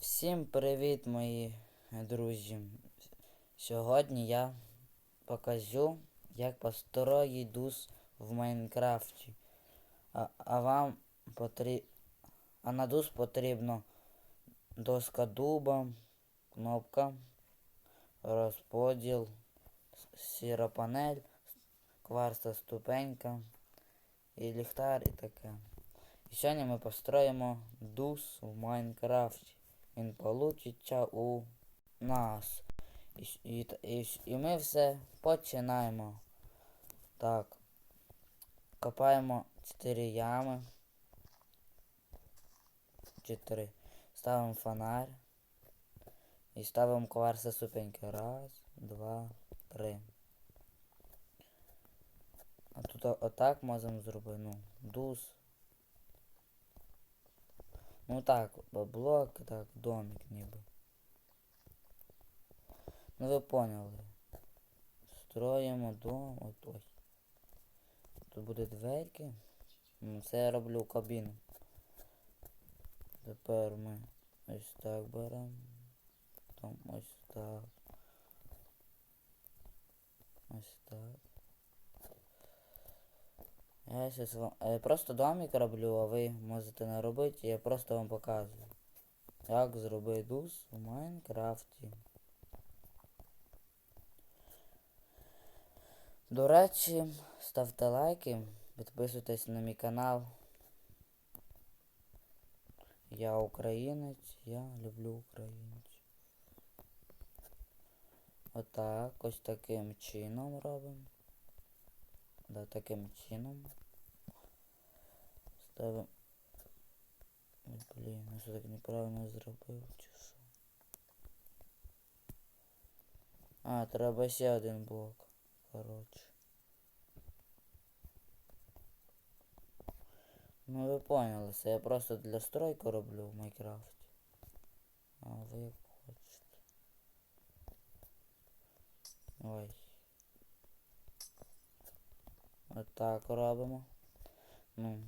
Всім привіт, мої друзі. Сьогодні я покажу, як построю дус в Майнкрафті. А, а вам потрібно. А на дус потрібно доска дуба, кнопка, розподіл, с- сіра панель, кварця ступенька і ліхтар і таке. І сьогодні ми построїмо дус в Майнкрафті. Він получиться у нас. І, і, і, ми все починаємо. Так. Копаємо 4 ями. 4. Ставимо фонарь. І ставимо кварса ступеньки. Раз, два, три. А тут отак можемо зробити. Ну, дус. Ну так, блок, так, домик ніби. Ну ви поняли. Строїмо дом. От ось. Тут буде дверки. М, Це я роблю кабіну. Тепер ми ось так беремо. Там ось так. Ось так. Я щас вам. Просто домик роблю, а ви можете не робити, я просто вам показую. Як зробити дус у Майнкрафті. До речі, ставте лайки, підписуйтесь на мій канал. Я українець, я люблю українців. Отак, ось таким чином робимо. Да, таким чином. Ставимо. Блін, я що так неправильно зробив, чи що? А, треба ще один блок. Коротше. Ну ви поняли, це я просто для стройки роблю в Майнкрафті. А ви як хочете. Ой. Отак робимо. Ну.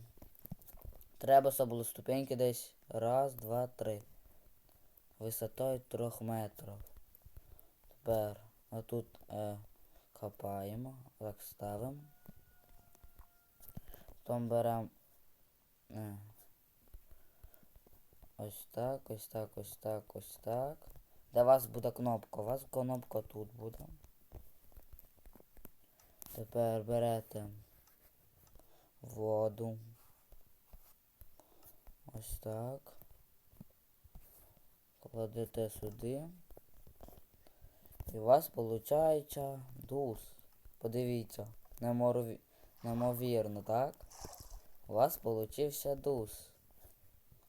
Треба, щоб були ступеньки десь. Раз, два, три. Висотою трьох метрів. Тепер отут е, копаємо, так ставимо. Потім беремо е, ось так, ось так, ось так, ось так. Де у вас буде кнопка? У вас кнопка тут буде. Тепер берете воду. Ось так. Кладете сюди. І у вас виходить дус. Подивіться, немовірно, так? У вас получився дус.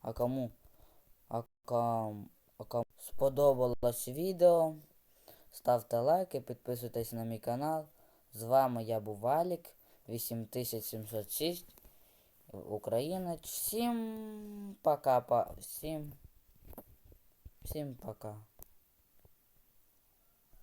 А кому? А кому, а кому сподобалось відео? Ставте лайки, підписуйтесь на мій канал. З вами я був Валік 8706 Українець. Всім пока, всім, всім пока.